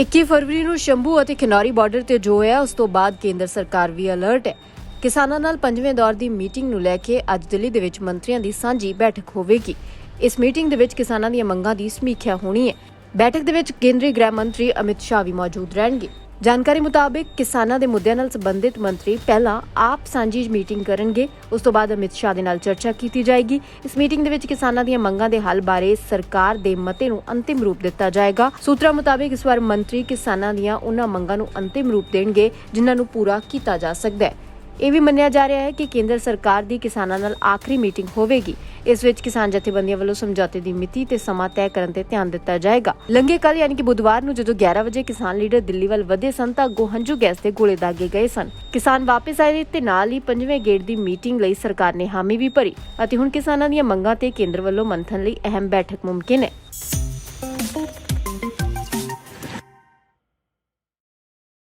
21 ਫਰਵਰੀ ਨੂੰ ਸ਼ੰਭੂ ਅਤੇ ਖਿਨਾਰੀ ਬਾਰਡਰ ਤੇ ਜੋ ਹੈ, ਉਸ ਤੋਂ ਬਾਅਦ ਕੇਂਦਰ ਸਰਕਾਰ ਵੀ ਅਲਰਟ ਹੈ। ਕਿਸਾਨਾਂ ਨਾਲ ਪੰਜਵੇਂ ਦੌਰ ਦੀ ਮੀਟਿੰਗ ਨੂੰ ਲੈ ਕੇ ਅੱਜ ਦਿੱਲੀ ਦੇ ਵਿੱਚ ਮੰਤਰੀਆਂ ਦੀ ਸਾਂਝੀ ਬੈਠਕ ਹੋਵੇਗੀ। ਇਸ ਮੀਟਿੰਗ ਦੇ ਵਿੱਚ ਕਿਸਾਨਾਂ ਦੀਆਂ ਮੰਗਾਂ ਦੀ ਸਮੀਖਿਆ ਹੋਣੀ ਹੈ। ਬੈਠਕ ਦੇ ਵਿੱਚ ਕੇਂਦਰੀ ਗ੍ਰਹਿ ਮੰਤਰੀ ਅਮਿਤ ਸ਼ਾਹ ਵੀ ਮੌਜੂਦ ਰਹਿਣਗੇ। ਜਾਣਕਾਰੀ ਮੁਤਾਬਿਕ ਕਿਸਾਨਾਂ ਦੇ ਮੁੱਦਿਆਂ ਨਾਲ ਸੰਬੰਧਿਤ ਮੰਤਰੀ ਪਹਿਲਾਂ ਆਪ ਸਾਂਝੀ ਮੀਟਿੰਗ ਕਰਨਗੇ। ਉਸ ਤੋਂ ਬਾਅਦ ਅਮਿਤ ਸ਼ਾਹ ਦੇ ਨਾਲ ਚਰਚਾ ਕੀਤੀ ਜਾਏਗੀ। ਇਸ ਮੀਟਿੰਗ ਦੇ ਵਿੱਚ ਕਿਸਾਨਾਂ ਦੀਆਂ ਮੰਗਾਂ ਦੇ ਹੱਲ ਬਾਰੇ ਸਰਕਾਰ ਦੇ ਮਤੇ ਨੂੰ ਅੰਤਿਮ ਰੂਪ ਦਿੱਤਾ ਜਾਏਗਾ। ਸੂਤਰਾਂ ਮੁਤਾਬਿਕ ਇਸ ਵਾਰ ਮੰਤਰੀ ਕਿਸਾਨਾਂ ਦੀਆਂ ਉਹਨਾਂ ਮੰਗਾਂ ਨੂੰ ਅੰਤਿਮ ਰੂਪ ਦੇਣਗੇ, ਜਿਨ੍ਹਾਂ ਨੂੰ ਪੂਰਾ ਕੀਤਾ ਜਾ ਸਕਦਾ ਹੈ। ਇਹ ਵੀ ਮੰਨਿਆ ਜਾ ਰਿਹਾ ਹੈ ਕਿ ਕੇਂਦਰ ਸਰਕਾਰ ਦੀ ਕਿਸਾਨਾਂ ਨਾਲ ਆਖਰੀ ਮੀਟਿੰਗ ਹੋਵੇਗੀ। ਇਸ ਵਿੱਚ ਕਿਸਾਨ ਜਥੇਬੰਦੀਆਂ ਵੱਲੋਂ ਸਮਝੌਤੇ ਦੀ ਮਿਤੀ ਤੇ ਸਮਾਂ ਤੈਅ ਕਰਨ ਤੇ ਧਿਆਨ ਦਿੱਤਾ ਜਾਏਗਾ। ਲੰਘੇ ਕੱਲ ਯਾਨੀ ਕਿ ਬੁੱਧਵਾਰ ਨੂੰ ਜਦੋਂ 11 ਵਜੇ ਕਿਸਾਨ ਲੀਡਰ ਦਿੱਲੀ ਵੱਲ ਵਧੇ ਸਨ ਤਾਂ ਅੱਗੋਂ ਗੈਸ ਦੇ ਗੋਲੇ ਦਾਗੇ ਗਏ ਸਨ। ਕਿਸਾਨ ਵਾਪਸ ਆਏ ਤੇ ਨਾਲ ਹੀ ਪੰਜਵੇਂ ਗੇੜ ਦੀ ਮੀਟਿੰਗ ਲਈ ਸਰਕਾਰ ਨੇ ਹਾਮੀ ਵੀ ਭਰੀ ਅਤੇ ਹੁਣ ਕਿਸਾਨਾਂ ਦੀਆਂ ਮੰਗਾਂ ਤੇ ਕੇਂਦਰ ਵੱਲੋਂ ਮੰਥਨ ਲਈ ਅਹਿਮ ਬੈਠਕ ਮੁਮਕਿਨ ਹੈ।